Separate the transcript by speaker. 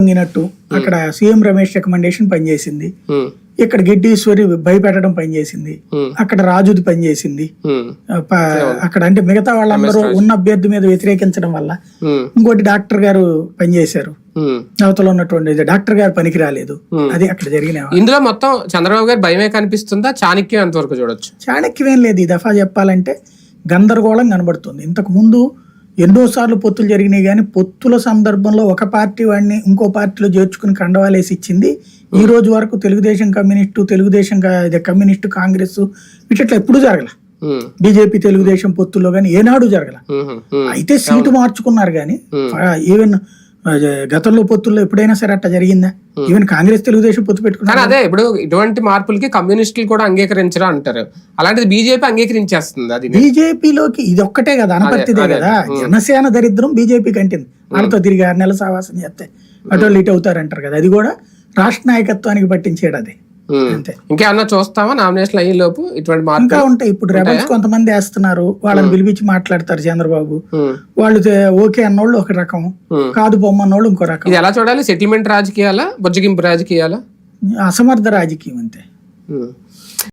Speaker 1: పొంగినట్టు అక్కడ CM Ramesh recommendation పనిచేసింది. ఇక్కడ గిడ్డీశ్వరి భయపెట్టడం పనిచేసింది. అక్కడ రాజుది పనిచేసింది. అక్కడ అంటే మిగతా వాళ్ళందరూ ఉన్న అభ్యర్థి మీద వ్యతిరేకించడం వల్ల ఇంకోటి డాక్టర్ గారు పనిచేశారు. అవతల ఉన్నటువంటి డాక్టర్ గారు పనికి రాలేదు అది అక్కడ జరిగిన
Speaker 2: ఇందులో మొత్తం చంద్రబాబు గారి భయమే కనిపిస్తుందా? చాణక్యం ఎంతవరకు చూడొచ్చు?
Speaker 1: చాణక్యమేం లేదు. ఈ దఫా చెప్పాలంటే గందరగోళం కనబడుతుంది. ఇంతకు ముందు ఎన్నోసార్లు పొత్తులు జరిగినాయి కానీ పొత్తుల సందర్భంలో ఒక పార్టీ వాడిని ఇంకో పార్టీలో చేర్చుకుని కండవాలేసి ఇచ్చింది ఈ రోజు వరకు తెలుగుదేశం కమ్యూనిస్టు తెలుగుదేశం కమ్యూనిస్టు కాంగ్రెస్ ఇట్లా ఎప్పుడు జరగల. బీజేపీ తెలుగుదేశం పొత్తుల్లో కానీ ఏనాడు జరగల. అయితే సీటు మార్చుకున్నారు కానీ ఈవెన్ గతంలో పొత్తుల్లో ఎప్పుడైనా సరే అట్లా జరిగిందా? ఈవెన్ కాంగ్రెస్ తెలుగుదేశం పొత్తు పెట్టుకున్నారు
Speaker 2: కానీ అదే ఇప్పుడు ఇటువంటి మార్పులకి కమ్యూనిస్టులు కూడా అంగీకరించరా అంటారు. అలాంటిది బీజేపీ అంగీకరించేస్తుంది అది.
Speaker 1: బీజేపీలోకి ఇది ఒక్కటే కదా అనపర్తిదే కదా. జనసేన దరిద్రం బీజేపీ కంటింది. వాళ్ళతో తిరిగి ఆరు నెలల సావాసం చేస్తే. అటు ఇటు అవుతారంటారు కదా. అది కూడా రాష్ట్ర నాయకత్వానికి పట్టించేది అంతే.
Speaker 2: ఇంకేమన్నా చూస్తావా? నామినేషన్ అయ్యే లోపు ఇటువంటి
Speaker 1: ఇంకా ఉంటాయి. ఇప్పుడు రెబల్స్ కొంతమంది వేస్తున్నారు. వాళ్ళని పిలిపించి మాట్లాడతారు చంద్రబాబు. వాళ్ళు ఓకే అన్నోళ్ళు ఒక రకం. కాదు బొమ్మ అన్నోళ్ళు ఇంకో రకం.
Speaker 2: ఇది ఎలా చూడాలి? సెటిల్మెంట్ రాజకీయాలా? బుజ్జగింపు రాజకీయాలా?
Speaker 1: అసమర్థ రాజకీయం అంతే.